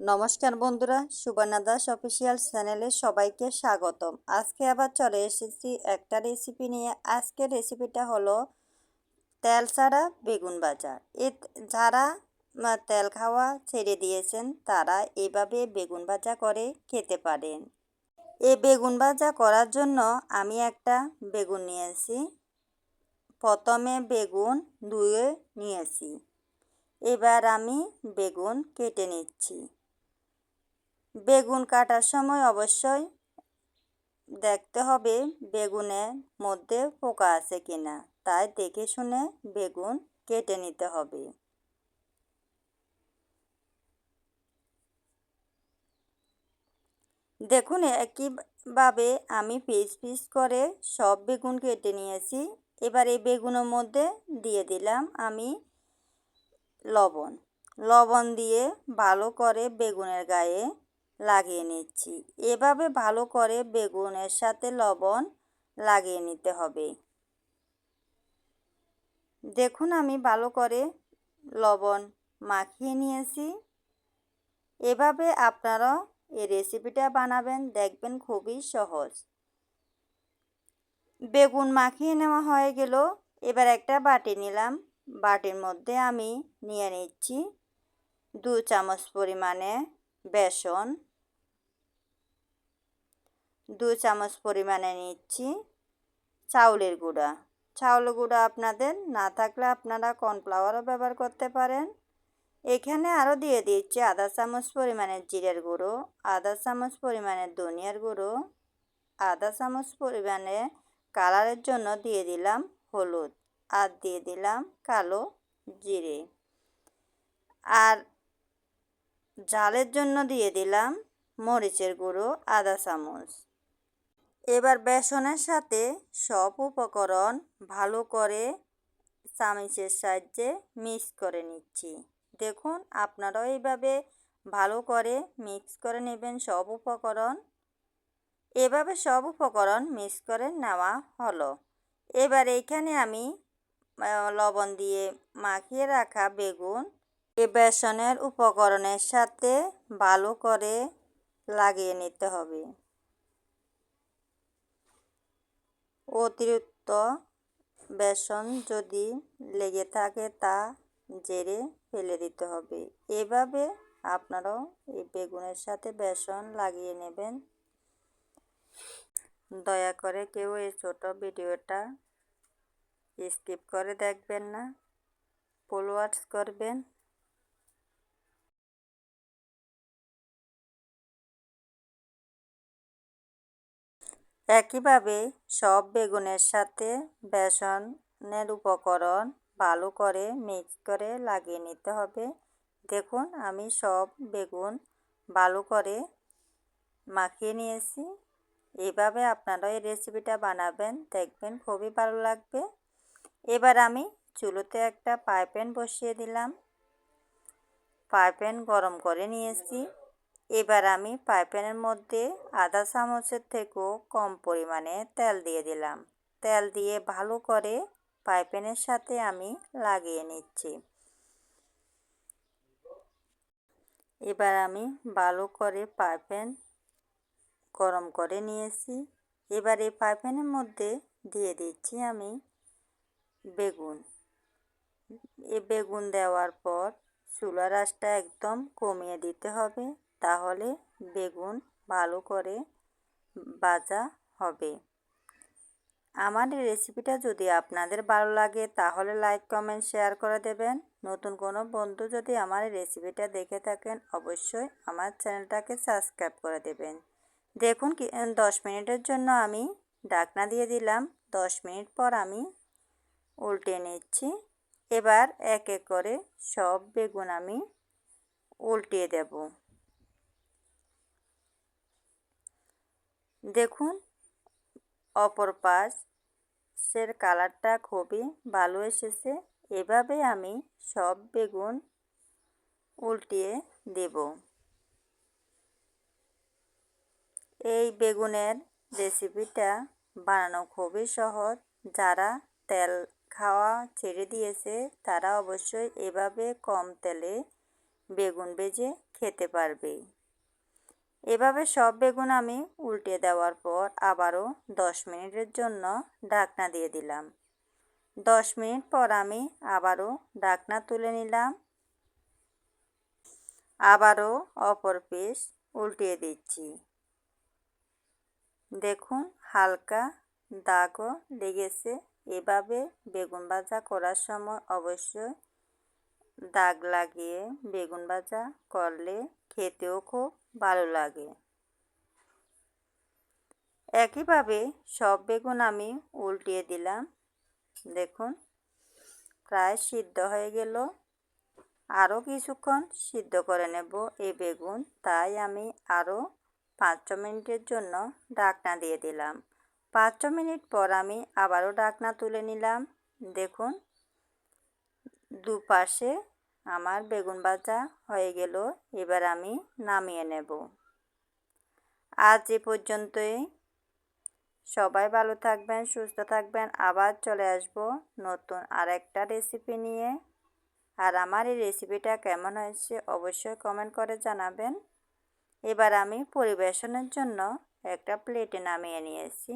নমস্কার বন্ধুরা, সুবর্ণা দাস অফিসিয়াল চ্যানেলে সবাইকে স্বাগতম। আজকে আবার চলে এসেছি একটা রেসিপি নিয়ে। আজকের রেসিপিটা হলো তেল ছাড়া বেগুন ভাজা। এ যারা তেল খাওয়া ছেড়ে দিয়েছেন, তারা এভাবে বেগুন ভাজা করে খেতে পারেন। এই বেগুন ভাজা করার জন্য আমি একটা বেগুন নিয়েছি। প্রথমে বেগুন ধুয়ে নিয়েছি। এবার আমি বেগুন কেটে নিচ্ছি। বেগুন কাটার সময় অবশ্যই দেখতে হবে বেগুনের মধ্যে পোকা আছে কিনা। তাই দেখে শুনে বেগুন কেটে নিতে হবে। দেখুন, একইভাবে আমি পিস পিস করে সব বেগুন কেটে নিয়েছি। এবার এই বেগুনের মধ্যে দিয়ে দিলাম আমি লবণ। লবণ দিয়ে ভালো করে বেগুনের গায়ে লাগিয়ে নিচ্ছি। এভাবে ভালো করে বেগুনের সাথে লবণ লাগিয়ে নিতে হবে। দেখুন, আমি ভালো করে লবণ মাখিয়ে নিয়েছি। এভাবে আপনারা এই রেসিপিটা বানাবেন, দেখবেন খুবই সহজ। বেগুন মাখিয়ে নেওয়া হয়ে গেল। এবার একটা বাটি নিলাম। বাটির মধ্যে আমি নিয়ে নিচ্ছি দু চামচ পরিমাণে বেসন। দু চামচ পরিমাণে নিচ্ছি চাউলের গুঁড়া। চাউলের গুঁড়া আপনাদের না থাকলে আপনারা কর্নফ্লাওয়ারও ব্যবহার করতে পারেন। এখানে আরও দিয়ে দিচ্ছি আধা চামচ পরিমাণের জিরের গুঁড়ো, আধা চামচ পরিমাণের ধনিয়ার গুঁড়ো, আধা চামচ পরিমাণে কালারের জন্য দিয়ে দিলাম হলুদ আর দিয়ে দিলাম কালো জিরে। আর জালের জন্য দিয়ে দিলাম মরিচের গুঁড়ো আধা চামচ। এবার বেসনের সাথে সব উপকরণ ভালো করে চামিচের সাহায্যে মিক্স করে নিচ্ছি। দেখুন, আপনারাও এইভাবে ভালো করে মিক্স করে নেবেন সব উপকরণ। এভাবে সব উপকরণ মিক্স করে নেওয়া হলো। এবার এইখানে আমি লবণ দিয়ে মাখিয়ে রাখা বেগুন এ বেসনের উপকরণের সাথে ভালো করে লাগিয়ে নিতে হবে। অতিরিক্ত বেসন যদি লেগে থাকে তা জেরে ফেলে দিতে হবে। এভাবে আপনারাও এই বেগুনের সাথে বেসন লাগিয়ে নেবেন। দয়া করে কেউ এই ছোট ভিডিওটা স্কিপ করে দেখবেন না। ফুল ওয়াচ করবেন। একইভাবে সব বেগুনের সাথে বেসনের উপকরণ ভালো করে মিক্স করে লাগিয়ে নিতে হবে। দেখুন, আমি সব বেগুন ভালো করে মাখিয়ে নিয়েছি। এভাবে আপনারা এই রেসিপিটা বানাবেন, দেখবেন খুবই ভালো লাগবে। এবার আমি চুলোতে একটা পাইপ্যান বসিয়ে দিলাম। পাইপ্যান গরম করে নিয়েছি। এবার আমি পাইপ্যানের মধ্যে আধা চামচের থেকেও কম পরিমাণে তেল দিয়ে দিলাম। তেল দিয়ে ভালো করে পাইপ্যানের সাথে আমি লাগিয়ে নিচ্ছি। এবার আমি ভালো করে পাইপ্যান গরম করে নিয়েছি। এবার এই পাইপ্যানের মধ্যে দিয়ে দিচ্ছি আমি বেগুন। এ বেগুন দেওয়ার পর চুলার আঁচটা একদম কমিয়ে দিতে হবে। তাহলে বেগুন ভালো করে ভাজা হবে। আমার এই রেসিপিটা যদি আপনাদের ভালো লাগে, তাহলে লাইক কমেন্ট শেয়ার করে দেবেন। নতুন কোনো বন্ধু যদি আমার এই রেসিপিটা দেখে থাকেন, অবশ্যই আমার চ্যানেলটাকে সাবস্ক্রাইব করে দেবেন। দেখুন দশ মিনিটের জন্য আমি ডাকনা দিয়ে দিলাম। দশ মিনিট পর আমি উল্টে নিচ্ছি। এবার এক এক করে সব বেগুন আমি উল্টিয়ে দেব। দেখুন, অপর পাশের কালারটা খুবই ভালো এসেছে। এভাবে আমি সব বেগুন উল্টিয়ে দেব। এই বেগুনের রেসিপিটা বানানো খুবই সহজ। যারা তেল খাওয়া ছেড়ে দিয়েছে, তারা অবশ্যই এভাবে কম তেলে বেগুন ভেজে খেতে পারবে। এভাবে সব বেগুন আমি উল্টে দেওয়ার পর আবারও দশ মিনিটের জন্য ঢাকনা দিয়ে দিলাম। দশ মিনিট পর আমি আবারও ঢাকনা তুলে নিলাম। আবারও অপর পিস উল্টিয়ে দিচ্ছি। দেখুন হালকা দাগও লেগেছে। এভাবে বেগুন ভাজা করার সময় অবশ্যই দাগ লাগিয়ে বেগুন ভাজা করলে খেতেও খুব ভালো লাগে। একইভাবে সব বেগুন আমি উল্টিয়ে দিলাম। দেখুন, প্রায় সিদ্ধ হয়ে গেল। আরও কিছুক্ষণ সিদ্ধ করে নেব এই বেগুন। তাই আমি আরও পাঁচ ছ মিনিটের জন্য ডাকনা দিয়ে দিলাম। পাঁচ ছ মিনিট পর আমি আবারও ডাকনা তুলে নিলাম। দেখুন, দুপাশে আমার বেগুন ভাজা হয়ে গেল, এবার আমি নামিয়ে নেব। আজ এ পর্যন্তই। সবাই ভালো থাকবেন, সুস্থ থাকবেন। আবার চলে আসব নতুন আর একটা রেসিপি নিয়ে। আর আমার এই রেসিপিটা কেমন হয়েছে অবশ্যই কমেন্ট করে জানাবেন। এবার আমি পরিবেশনের জন্য একটা প্লেটে নামিয়ে নিয়েছি।